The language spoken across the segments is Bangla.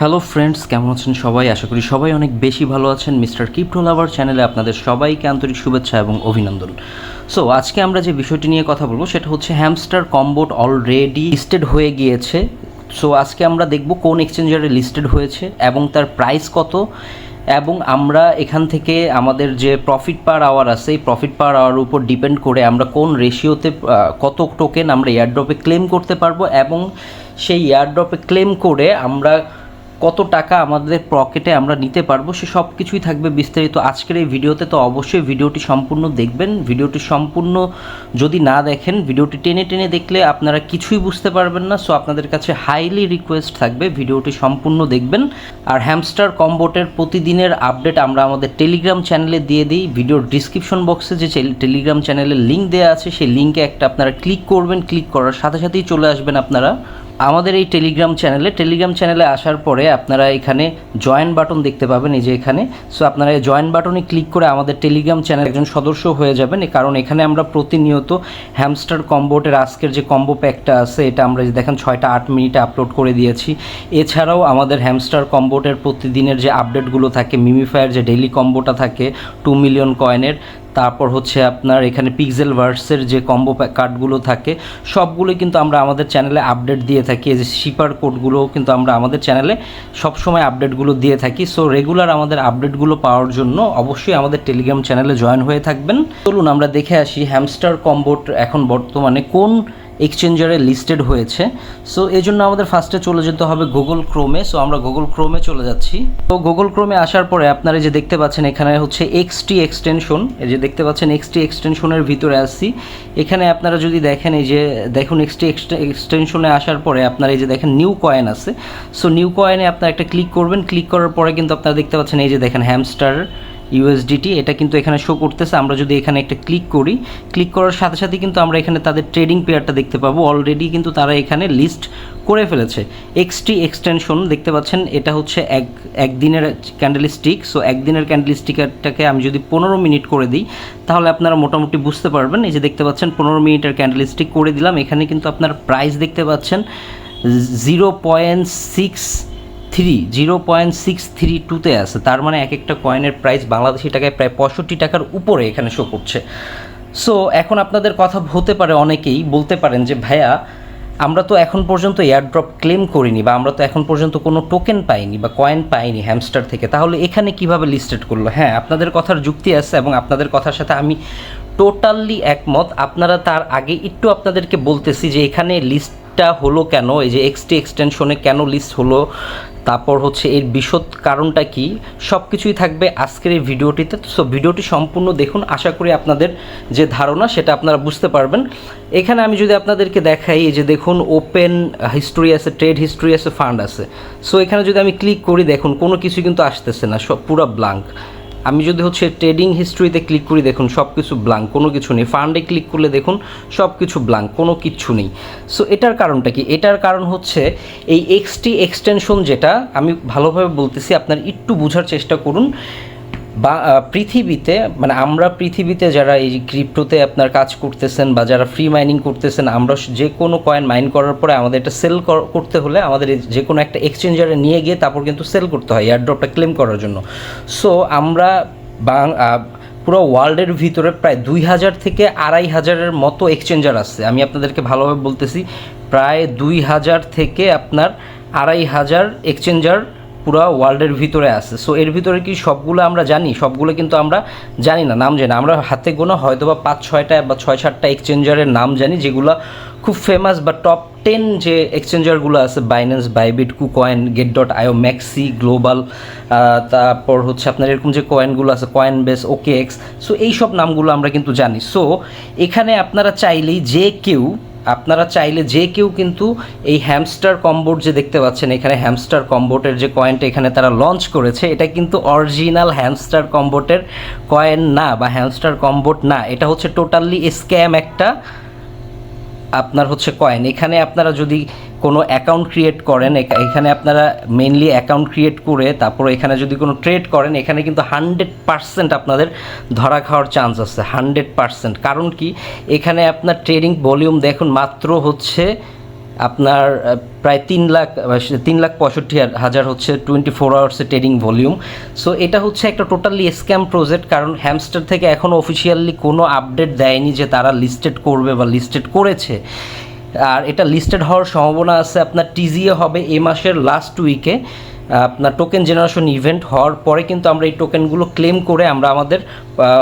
হ্যালো ফ্রেন্ডস কেমন আছেন সবাই? আশা করি সবাই অনেক বেশি ভালো আছেন। মিস্টার কিপ্টো লাভার চ্যানেলে আপনাদের সবাইকে আন্তরিক শুভেচ্ছা এবং অভিনন্দন। সো আজকে আমরা যে বিষয়টি নিয়ে কথা বলব, সেটা হচ্ছে হ্যামস্টার কম্বোট অলরেডি লিস্টেড হয়ে গিয়েছে। সো আজকে আমরা দেখব কোন এক্সচেঞ্জারে লিস্টেড হয়েছে এবং তার প্রাইস কত। এবং আমরা এখান থেকে আমাদের যে প্রফিট পার আওয়ার আছে, এই প্রফিট পার আওয়ার উপর ডিপেন্ড করে আমরা কোন রেশিওতে কত টোকেন আমরা এয়ারড্রপে ক্লেম করতে পারব এবং সেই এয়ারড্রপে ক্লেম করে আমরা কত টাকা আমাদের পকেটে আমরা নিতে পারব, সে সব কিছুই থাকবে বিস্তারিত আজকের এই ভিডিওতে। তো অবশ্যই ভিডিওটি সম্পূর্ণ দেখবেন। ভিডিওটি সম্পূর্ণ যদি না দেখেন, ভিডিওটি টেনে টেনে দেখলে আপনারা কিছুই বুঝতে পারবেন না। সো আপনাদের কাছে হাইলি রিকোয়েস্ট থাকবে ভিডিওটি সম্পূর্ণ দেখবেন। আর হ্যামস্টার কম্বোটের প্রতিদিনের আপডেট আমরা আমাদের টেলিগ্রাম চ্যানেলে দিয়ে দিই। ভিডিওর ডিসক্রিপশন বক্সে যে টেলিগ্রাম চ্যানেলের লিঙ্ক দেওয়া আছে, সেই লিঙ্কে একটা আপনারা ক্লিক করবেন। ক্লিক করার সাথে সাথেই চলে আসবেন আপনারা। আমাদের এই টেলিগ্রাম চ্যানেলে টেলিগ্রাম চ্যানেলে আসার পরে আপনারা এখানে জয়েন বাটন দেখতে পাবেন এই যে এখানে। সো আপনারা এই জয়েন বাটনে ক্লিক করে আমাদের টেলিগ্রাম চ্যানেল একজন সদস্য হয়ে যাবেন। কারণ এখানে আমরা প্রতিনিয়ত হ্যামস্টার কম্বোটের আজকের যে কম্বো প্যাকটা আছে, এটা আমরা দেখেন ছয়টা আট মিনিটে আপলোড করে দিয়েছি। এছাড়াও আমাদের হ্যামস্টার কম্বোটের প্রতিদিনের যে আপডেটগুলো থাকে মিমিফায়ার যে ডেইলি কম্বোটা থাকে টু মিলিয়ন কয়েনের তারপর হচ্ছে আপনার এখানে পিক্সেল ভার্সের যে কম্বো কার্ডগুলো থাকে, সবগুলো কিন্তু আমরা আমাদের চ্যানেলে আপডেট দিয়ে থাকি। এই যে শিপার কোডগুলোও কিন্তু আমরা আমাদের চ্যানেলে সবসময় আপডেটগুলো দিয়ে থাকি। সো রেগুলার আমাদের আপডেটগুলো পাওয়ার জন্য অবশ্যই আমাদের টেলিগ্রাম চ্যানেলে জয়েন হয়ে থাকবেন। চলুন আমরা দেখে আসি হ্যামস্টার কম্বোট এখন বর্তমানে কোন এক্সচেঞ্জারে লিস্টেড হয়েছে। সো এই জন্য আমাদের ফার্স্টে চলে যেতে হবে গুগল ক্রোমে সো আমরা গুগল ক্রোমে চলে যাচ্ছি। তো গুগল ক্রোমে আসার পরে আপনারা যে দেখতে পাচ্ছেন, এখানে হচ্ছে এক্সটি এক্সটেনশন এই যে দেখতে পাচ্ছেন এক্সটি এক্সটেনশনের ভিতরে আসছি এখানে আপনারা যদি দেখেন, এই যে দেখুন এক্সটি এক্সটেনশনে আসার পরে আপনারা এই যে দেখেন নিউ কয়েন আছে। সো নিউ কয়েনে আপনারা একটা ক্লিক করবেন। ক্লিক করার পরে কিন্তু আপনারা দেখতে পাচ্ছেন, এই যে দেখেন হ্যামস্টার ইউএসডিটি এটা কিন্তু এখানে শো করতেছে। আমরা যদি এখানে একটা ক্লিক করি ক্লিক করার সাথে সাথে কিন্তু আমরা এখানে তাদের ট্রেডিং পেয়ারটা দেখতে পাবো। অলরেডি কিন্তু তারা এখানে লিস্ট করে ফেলেছে। এক্সটি এক্সটেনশন দেখতে পাচ্ছেন, এটা হচ্ছে এক, একদিনের ক্যান্ডেলিস্টিক সো একদিনের ক্যান্ডেলিস্টিকটাকে আমি যদি পনেরো মিনিট করে দিই, তাহলে আপনারা মোটামুটি বুঝতে পারবেন। এই যে দেখতে পাচ্ছেন, পনেরো মিনিটের ক্যান্ডেলিস্টিক করে দিলাম। এখানে কিন্তু আপনার প্রাইস দেখতে পাচ্ছেন zero point six three zero point six three টুতে আছে। তার মানে এক একটা কয়েনের প্রাইস বাংলাদেশি টাকায় প্রায় পঁয়ষট্টি টাকার উপরে এখানে শো করছে। সো এখন আপনাদের কথা হতে পারে অনেকেই, বলতে পারেন যে, ভাইয়া, আমরা তো এখন পর্যন্ত এয়ারড্রপ ক্লেম করিনি বা আমরা তো এখন পর্যন্ত কোনো টোকেন পাইনি বা কয়েন পাইনি হ্যামস্টার থেকে। তাহলে এখানে কীভাবে লিস্টেড করল? হ্যাঁ আপনাদের কথার যুক্তি আছে এবং আপনাদের কথার সাথে আমি টোটালি একমত। আপনারা তার আগে একটু আপনাদেরকে বলতেছি যে, এখানে লিস্টটা হলো কেন? এই যে এক্সটি এক্সটেনশনে কেন লিস্ট হলো? তারপর হচ্ছে এর বিশদ কারণটা কি? সব কিছুই থাকবে আজকের এই ভিডিওটিতে। সো ভিডিওটি সম্পূর্ণ দেখুন। আশা করি আপনাদের যে ধারণা, সেটা আপনারা বুঝতে পারবেন। এখানে আমি যদি আপনাদেরকে দেখাই যে দেখুন ওপেন হিস্ট্রি আছে ট্রেড হিস্ট্রি আছে ফান্ড আছে। সো এখানে যদি আমি ক্লিক করি, দেখুন, কোনো কিছু কিন্তু আসতেছে না, সব পুরো ব্লাঙ্ক আমি যদি হচ্ছে ট্রেডিং হিস্ট্রিতে ক্লিক করি, দেখুন সব কিছু ব্লাঙ্ক কোনো কিছু নেই। ফান্ডে ক্লিক করলে দেখুন সব কিছু ব্লাঙ্ক কোনো কিচ্ছু নেই। সো এটার কারণটা কি? এটার কারণ হচ্ছে এই এক্সটি এক্সটেনশন যেটা, আমি ভালোভাবে বলতেছি, আপনার একটু বোঝার চেষ্টা করুন। বা পৃথিবীতে মানে আমরা পৃথিবীতে যারা এই ক্রিপ্টোতে আপনার কাজ করতেছেন বা যারা ফ্রি মাইনিং করতেছেন, আমরা যে কোনো কয়েন মাইন করার পরে আমাদের এটা সেল করতে হলে আমাদের যে কোনো একটা এক্সচেঞ্জারে নিয়ে গিয়ে তারপর কিন্তু সেল করতে হয় এয়ারড্রপটা ক্লেম করার জন্য। সো আমরা পুরো ওয়ার্ল্ডের ভিতরে প্রায় দুই হাজার থেকে আড়াই হাজারের মতো এক্সচেঞ্জার আছে আমি আপনাদেরকে ভালোভাবে বলতেছি, প্রায় দুই হাজার থেকে আপনার আড়াই হাজার এক্সচেঞ্জার পুরো ওয়ার্ল্ডের ভিতরে আছে। সো এর ভিতরে কি সবগুলো আমরা জানি? সবগুলো কিন্তু আমরা জানি না, নাম জানি আমরা হাতে গোনা হয়তো বা পাঁচ ছয়টা বা ছয় সাতটা এক্সচেঞ্জারের নাম জানি, যেগুলো খুব ফেমাস বা টপ টেন যে এক্সচেঞ্জারগুলো আছে Binance Bybit KuCoin Gate dot IO MEXC global তারপর হচ্ছে আপনার এরকম যে কয়েনগুলো আছে Coinbase OKX so এইসব নামগুলো আমরা কিন্তু জানি। সো এখানে আপনারা চাইলেই যে কেউ আপনারা চাইলে যে কেউ কিন্তু এই হ্যামস্টার কম্বোট যে দেখতে পাচ্ছেন, এখানে হ্যামস্টার কম্বোটের যে কয়েনটা এখানে তারা লঞ্চ করেছে, এটা কিন্তু অরিজিনাল হ্যামস্টার কম্বোটের কয়েন না বা হ্যামস্টার কম্বোট না, এটা হচ্ছে টোটালি স্ক্যাম একটা আপনার হচ্ছে কয়েন এখানে আপনারা যদি কোনো অ্যাকাউন্ট ক্রিয়েট করেন এখানে আপনারা মেনলি অ্যাকাউন্ট ক্রিয়েট করে তারপর এখানে যদি কোনো ট্রেড করেন, এখানে কিন্তু হান্ড্রেড পারসেন্ট আপনাদের ধরা খাওয়ার চান্স আছে হান্ড্রেড পারসেন্ট কারণ কি? এখানে আপনার ট্রেডিং ভলিউম দেখুন মাত্র হচ্ছে আপনার প্রায় তিন লাখ তিন লাখ পঁয়ষট্টি হাজার হচ্ছে টোয়েন্টি ফোর আওয়ার্সে ট্রেডিং ভলিউম সো এটা হচ্ছে একটা টোটালি স্ক্যাম প্রজেক্ট কারণ হ্যামস্টার থেকে এখনও অফিসিয়ালি কোনো আপডেট দেয়নি যে তারা লিস্টেড করবে বা লিস্টেড করেছে। আর এটা লিস্টেড হওয়ার সম্ভাবনা আছে আপনার টিজিএ হবে এ মাসের লাস্ট উইকে আপনার টোকেন জেনারেশন ইভেন্ট হওয়ার পরে কিন্তু আমরা এই টোকেনগুলো ক্লেম করে আমরা আমাদের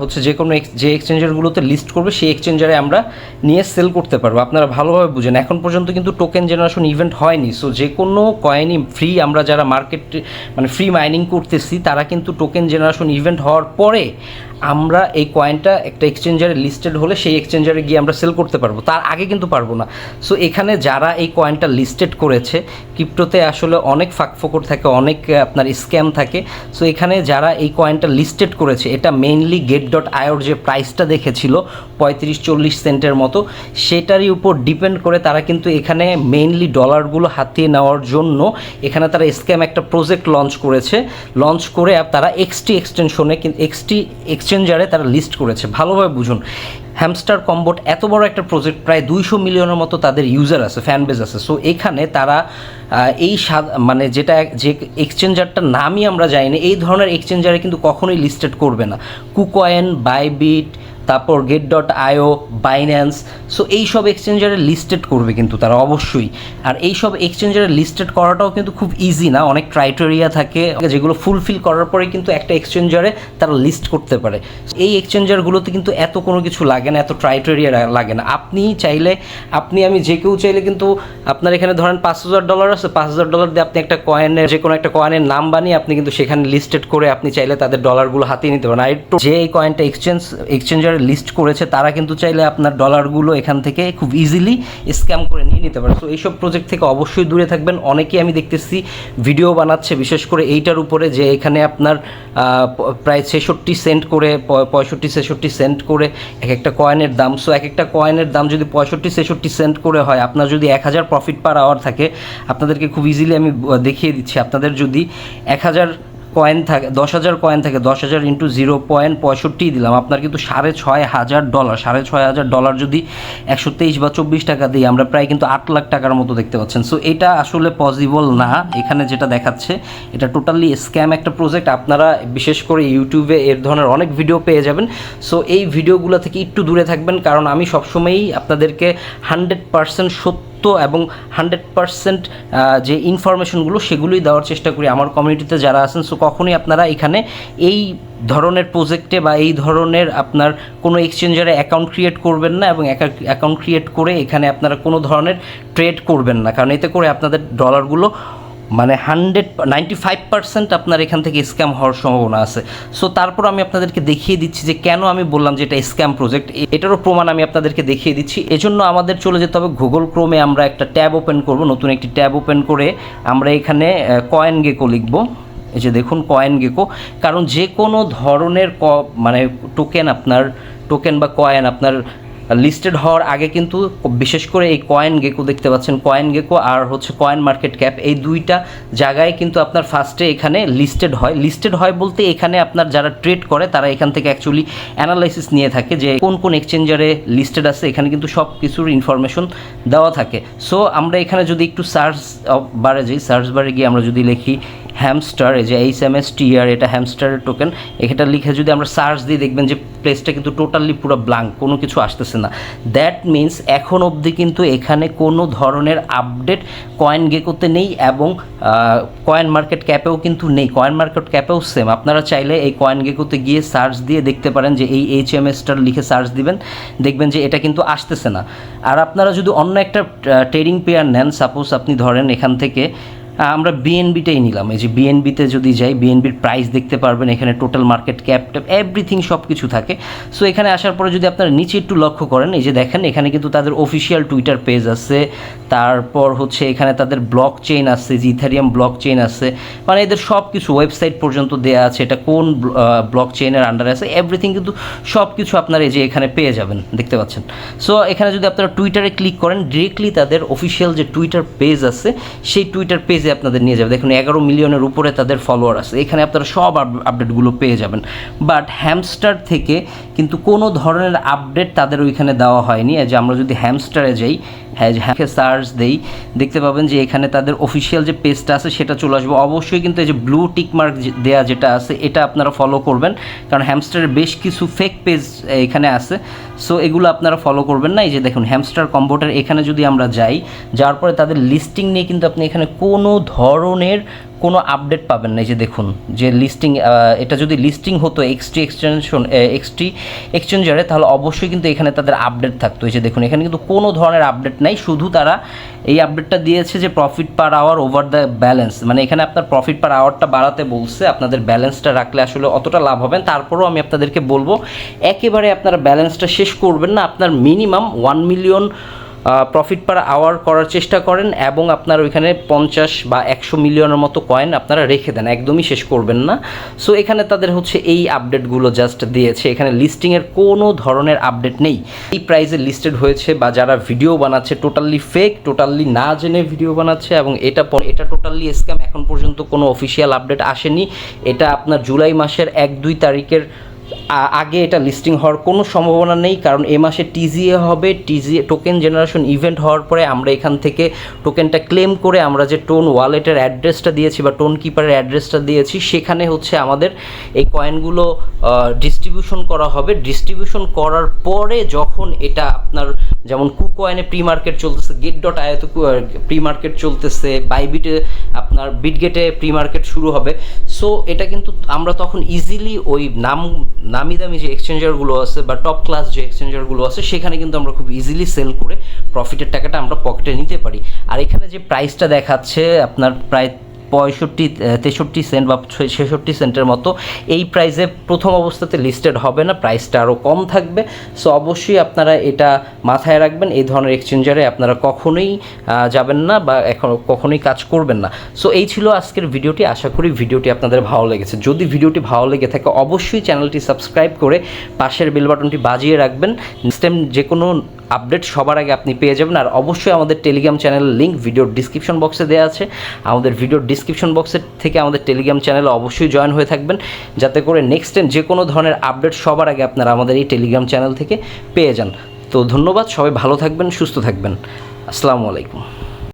হচ্ছে যে কোনো যে এক্সচেঞ্জারগুলোতে লিস্ট করবে, সেই এক্সচেঞ্জারে আমরা নিয়ে সেল করতে পারব। আপনারা ভালোভাবে বুঝেন। এখন পর্যন্ত কিন্তু টোকেন জেনারেশন ইভেন্ট হয়নি। সো যে কোনো কয়েনই ফ্রি আমরা যারা মার্কেট মানে ফ্রি মাইনিং করতেছি, তারা কিন্তু টোকেন জেনারেশন ইভেন্ট হওয়ার পরে আমরা এই কয়েনটা একটা এক্সচেঞ্জারে লিস্টেড হলে সেই এক্সচেঞ্জারে গিয়ে আমরা সেল করতে পারব। তার আগে কিন্তু পারব না। সো এখানে যারা এই কয়েনটা লিস্টেড করেছে ক্রিপ্টোতে আসলে অনেক ফাঁকফোকর থাকে, অনেক, আপনার স্ক্যাম থাকে। সো এখানে যারা এই কয়েনটা লিস্টেড করেছে, এটা মেইনলি গেট ডট আয়োর যে প্রাইসটা দেখেছিল পঁয়ত্রিশ চল্লিশ সেন্টের মতো, সেটারই উপর ডিপেন্ড করে তারা কিন্তু এখানে মেইনলি ডলারগুলো হাতিয়ে নেওয়ার জন্য এখানে তারা স্ক্যাম একটা প্রজেক্ট লঞ্চ করেছে। লঞ্চ করে তারা এক্সটি এক্সটেনশনে এক্সটি এক্সচেঞ্জারে তারা লিস্ট করেছে। ভালোভাবে বুঝুন হ্যামস্টার কম্বোট এত বড় একটা প্রজেক্ট প্রায় দুইশো মিলিয়নের মতো তাদের ইউজার আছে ফ্যান বেস আছে। সো এখানে তারা এই মানে যেটা যে এক্সচেঞ্জারটার নামই আমরা জানি না, এই ধরনের এক্সচেঞ্জারে কিন্তু কখনোই লিস্টেড করবে না। কুকয়েন বাইবিট তারপর Gate dot IO Binance so এই সব এক্সচেঞ্জারে লিস্টেড করবে কিন্তু তারা অবশ্যই। আর এই সব এক্সচেঞ্জারে লিস্টেড করাটাও কিন্তু খুব ইজি না, অনেক ক্রাইটেরিয়া থাকে, যেগুলো ফুলফিল করার পরে কিন্তু একটা এক্সচেঞ্জারে তারা লিস্ট করতে পারে। এই এক্সচেঞ্জারগুলোতে কিন্তু এত কোনো কিছু লাগে না, এত ক্রাইটেরিয়া লাগে না। আপনি চাইলে, আপনি আমি যে কেউ চাইলে কিন্তু আপনার এখানে ধরেন পাঁচ হাজার ডলার আছে পাঁচ হাজার ডলার দিয়ে আপনি একটা কয়েনের যে কোনো একটা কয়েনের নাম বানিয়ে আপনি কিন্তু সেখানে লিস্টেড করে আপনি চাইলে তাদের ডলারগুলো হাতিয়ে নিতে পারেন। আর একটু যে এই কয়েনটা এক্সচেঞ্জ এক্সচেঞ্জারে লিস্ট করেছে, তারা কিন্তু চাইলে আপনার ডলারগুলো এখান থেকে খুব ইজিলি স্ক্যাম করে নিয়ে নিতে পারে। সো এইসব প্রজেক্ট থেকে অবশ্যই দূরে থাকবেন। অনেকেই আমি দেখতেছি ভিডিও বানাচ্ছে, বিশেষ করে এইটার উপরে যে এখানে আপনার প্রায় ছেষট্টি সেন্ট করে পঁয়ষট্টি, ছেষট্টি সেন্ট করে এক একটা কয়েনের দাম। সো এক একটা কয়েনের দাম যদি পঁয়ষট্টি, ছেষট্টি সেন্ট করে হয়, আপনার যদি এক হাজার প্রফিট পার আওয়ার থাকে আপনাদেরকে খুব ইজিলি আমি দেখিয়ে দিচ্ছি। আপনাদের যদি এক হাজার কয়েন থাকে, দশ হাজার কয়েন থাকে, দশ হাজার ইন্টু জিরো পয়েন্ট পঁয়ষট্টি দিলাম, আপনার কিন্তু সাড়ে ছয় হাজার ডলার সাড়ে ছয় হাজার ডলার যদি একশো তেইশ বা চব্বিশ টাকা দিই, আমরা প্রায় কিন্তু আট লাখ টাকার মতো দেখতে পাচ্ছেন। সো এটা আসলে পসিবল না। এখানে যেটা দেখাচ্ছে, এটা টোটালি স্ক্যাম একটা প্রজেক্ট আপনারা বিশেষ করে ইউটিউবে এর ধরনের অনেক ভিডিও পেয়ে যাবেন। সো এই ভিডিওগুলো থেকে একটু দূরে থাকবেন, কারণ আমি সবসময়ই আপনাদেরকে হান্ড্রেড পার্সেন্ট সত্য এবং হান্ড্রেড পারসেন্ট যে ইনফরমেশনগুলো সেগুলোই দেওয়ার চেষ্টা করি আমার কমিউনিটিতে যারা আছেন। সো কখনই আপনারা এখানে এই ধরনের প্রজেক্টে বা এই ধরনের আপনার কোনো এক্সচেঞ্জারে অ্যাকাউন্ট ক্রিয়েট করবেন না এবং অ্যাকাউন্ট ক্রিয়েট করে এখানে আপনারা কোনো ধরনের ট্রেড করবেন না। কারণ এতে করে আপনাদের ডলারগুলো মানে হান্ড্রেড, নাইনটি ফাইভ পার্সেন্ট আপনার এখান থেকে স্ক্যাম হওয়ার সম্ভাবনা আছে। সো তারপর আমি আপনাদেরকে দেখিয়ে দিচ্ছি যে কেন আমি বললাম যে এটা স্ক্যাম প্রজেক্ট। এটারও প্রমাণ আমি আপনাদেরকে দেখিয়ে দিচ্ছি। এজন্য আমাদের চলে যেতে হবে গুগল ক্রোমে। আমরা একটা ট্যাব ওপেন করব, নতুন একটি ট্যাব ওপেন করে আমরা এখানে কয়েন গেকো লিখব। এই যে দেখুন, কয়েন গেকো। কারণ যে কোনো ধরনের ক মানে টোকেন আপনার টোকেন বা কয়েন আপনার লিস্টেড হওয়ার আগে কিন্তু বিশেষ করে এই কয়েন গেকো দেখতে পাচ্ছেন। কয়েন গেকো আর হচ্ছে কয়েন মার্কেট ক্যাপ এই দুইটা জায়গায় কিন্তু আপনার ফার্স্টে এখানে লিস্টেড হয়। লিস্টেড হয় বলতে এখানে আপনার যারা ট্রেড করে, তারা এখান থেকে অ্যাকচুয়ালি অ্যানালাইসিস নিয়ে থাকে যে কোন কোন এক্সচেঞ্জারে লিস্টেড আছে। এখানে কিন্তু সব কিছুর ইনফরমেশন দেওয়া থাকে। সো আমরা এখানে যদি একটু সার্চ বারে যাই সার্চ বারে গিয়ে আমরা যদি লিখি হ্যামস্টার এই যে H M S T R এটা হ্যামস্টারের টোকেন এটা লিখে যদি আমরা সার্চ দিই দেখবেন যে প্লেসটা কিন্তু টোটালি পুরো ব্লাঙ্ক কোনো কিছু আসতেছে না। দ্যাট মিন্স এখন অবধি কিন্তু এখানে কোনো ধরনের আপডেট কয়েন গেকোতে নেই এবং কয়েন মার্কেট ক্যাপেও কিন্তু নেই। কয়েন মার্কেট ক্যাপেও সেম আপনারা চাইলে এই কয়েন গেকোতে গিয়ে সার্চ দিয়ে দেখতে পারেন যে এই এইচ এম এসটার লিখে সার্চ দিবেন। দেখবেন যে এটা কিন্তু আসতেছে না। আর আপনারা যদি অন্য একটা ট্রেডিং পেয়ার নেন সাপোজ আপনি ধরেন এখান থেকে আমরা বিএনবিটাই নিলাম। এই যে বিএনবিতে যদি যাই বিএনবির প্রাইস দেখতে পারবেন, এখানে total market cap tap everything সব কিছু থাকে। সো এখানে আসার পরে যদি আপনারা নিচে একটু লক্ষ্য করেন, এই যে দেখেন, এখানে কিন্তু তাদের অফিসিয়াল টুইটার পেজ আছে। তারপর হচ্ছে এখানে তাদের ব্লক চেইন আছে যে ইথারিয়াম ব্লক চেইন আছে। মানে এদের সব কিছু ওয়েবসাইট পর্যন্ত দেওয়া আছে, এটা কোন ব্লক চেইনের আন্ডারে আছে। এভরিথিং কিন্তু সব কিছু আপনারা এই যে এখানে পেয়ে যাবেন, দেখতে পাচ্ছেন। সো এখানে যদি আপনারা টুইটারে ক্লিক করেন ডিরেক্টলি তাদের অফিসিয়াল যে টুইটার পেজ আছে, সেই টুইটার পেজে আপনাদের নিয়ে যাবে। দেখুন, এগারো মিলিয়নের উপরে তাদের ফলোয়ার আছে। এখানে আপনারা সব আপডেটগুলো পেয়ে যাবেন। বাট হ্যামস্টার থেকে কিন্তু কোনো ধরনের আপডেট তাদের ওইখানে দেওয়া হয়নি। যে আমরা যদি হ্যামস্টারে যাই হ্যাঁ হ্যাঁ সার্চ দেই, দেখতে পাবেন যে এখানে তাদের অফিসিয়াল যে পেজটা আছে সেটা চলে আসবে। অবশ্যই কিন্তু এই যে ব্লু টিক মার্ক দেওয়া যেটা আছে, এটা আপনারা ফলো করবেন। কারণ হ্যামস্টারের বেশ কিছু ফেক পেজ এখানে আছে। সো এগুলো আপনারা ফলো করবেন না। এই যে দেখুন হ্যামস্টার কম্পিউটার এখানে যদি আমরা যাই যাওয়ার পরে তাদের লিস্টিং নিয়ে কিন্তু আপনি এখানে কোনো ধরনের কোনো আপডেট পাবেন না, এই যে দেখুন, যে লিস্টিং এটা যদি লিস্টিং হতো এক্সটি এক্সটেনশন এক্সটি এক্সচেঞ্জারে তাহলে অবশ্যই কিন্তু এখানে তাদের আপডেট থাকতো। এই যে দেখুন, এখানে কিন্তু কোনো ধরনের আপডেট নাই, শুধু তারা এই আপডেটটা দিয়েছে যে profit per hour over the balance মানে এখানে আপনার প্রফিট পার আওয়ারটা বাড়াতে বলছে, আপনাদের ব্যালেন্সটা রাখলে আসলে অতটা লাভ হবেন তারপরেও আমি আপনাদেরকে বলব, একেবারে আপনারা ব্যালেন্সটা শেষ করবেন না, আপনার minimum one million profit per hour করার চেষ্টা করেন এবং আপনার ওইখানে পঞ্চাশ বা একশো মিলিয়নের মতো কয়েন আপনারা রেখে দেন, একদমই শেষ করবেন না। সো এখানে তাদের হচ্ছে এই আপডেটগুলো জাস্ট দিয়েছে। এখানে লিস্টিংয়ের কোনো ধরনের আপডেট নেই। এই প্রাইজে লিস্টেড হয়েছে বা যারা ভিডিও বানাচ্ছে টোটালি ফেক টোটালি না জেনে ভিডিও বানাচ্ছে এবং এটা এটা টোটালি স্ক্যাম এখন পর্যন্ত কোনো অফিসিয়াল আপডেট আসেনি। এটা আপনার জুলাই মাসের এক দুই তারিখের আগে এটা লিস্টিং হওয়ার কোনো সম্ভাবনা নেই, কারণ এ মাসে টিজিএ হবে টিজিএ টোকেন জেনারেশন ইভেন্ট হওয়ার পরে আমরা এখান থেকে টোকেনটা ক্লেম করে আমরা যে টোন ওয়ালেটের অ্যাড্রেসটা দিয়েছি বা টোন কিপারের অ্যাড্রেসটা দিয়েছি, সেখানে হচ্ছে আমাদের এই কয়েনগুলো ডিস্ট্রিবিউশন করা হবে। ডিস্ট্রিবিউশন করার পরে যখন এটা আপনার যেমন কুকয়েনে প্রি মার্কেট চলতেছে গেট ডট আয়তে প্রি মার্কেট চলতেছে বাইবিটে আপনার বিটগেটে প্রি মার্কেট শুরু হবে। সো এটা কিন্তু আমরা তখন ইজিলি ওই নাম নামি দামি যে এক্সচেঞ্জারগুলো আছে বা টপ ক্লাস যে এক্সচেঞ্জারগুলো আছে, সেখানে কিন্তু আমরা খুব ইজিলি সেল করে প্রফিটের টাকাটা আমরা পকেটে নিতে পারি। আর এখানে যে প্রাইসটা দেখাচ্ছে, আপনার প্রায় পঁয়ষট্টি তেষট্টি সেন্ট বা ছেষট্টি সেন্টের মতো এই প্রাইসে প্রথম অবস্থাতে লিস্টেড হবে না। প্রাইসটা আরও কম থাকবে। সো অবশ্যই আপনারা এটা মাথায় রাখবেন। এই ধরনের এক্সচেঞ্জারে আপনারা কখনোই যাবেন না বা এখন কখনোই কাজ করবেন না। সো এই ছিল আজকের ভিডিওটি। আশা করি ভিডিওটি আপনাদের ভালো লেগেছে। যদি ভিডিওটি ভালো লেগে থাকে, অবশ্যই চ্যানেলটি সাবস্ক্রাইব করে পাশের বেল বাটনটি বাজিয়ে রাখবেন। নেক্সট টাইম যে কোনো আপডেট সবার আগে আপনি পেয়ে যাবেন, আর অবশ্যই আমাদের টেলিগ্রাম চ্যানেলের লিঙ্ক ভিডিওর ডিসক্রিপশন বক্সে দেওয়া আছে। আমাদের ভিডিওর ডিসক্রিপশন বক্সের থেকে আমাদের টেলিগ্রাম চ্যানেলে অবশ্যই জয়েন হয়ে থাকবেন, যাতে করে নেক্সট টাইম যে কোনো ধরনের আপডেট সবার আগে আপনারা আমাদের এই টেলিগ্রাম চ্যানেল থেকে পেয়ে যান। তো ধন্যবাদ, সবাই ভালো থাকবেন, সুস্থ থাকবেন। আসসালামু আলাইকুম।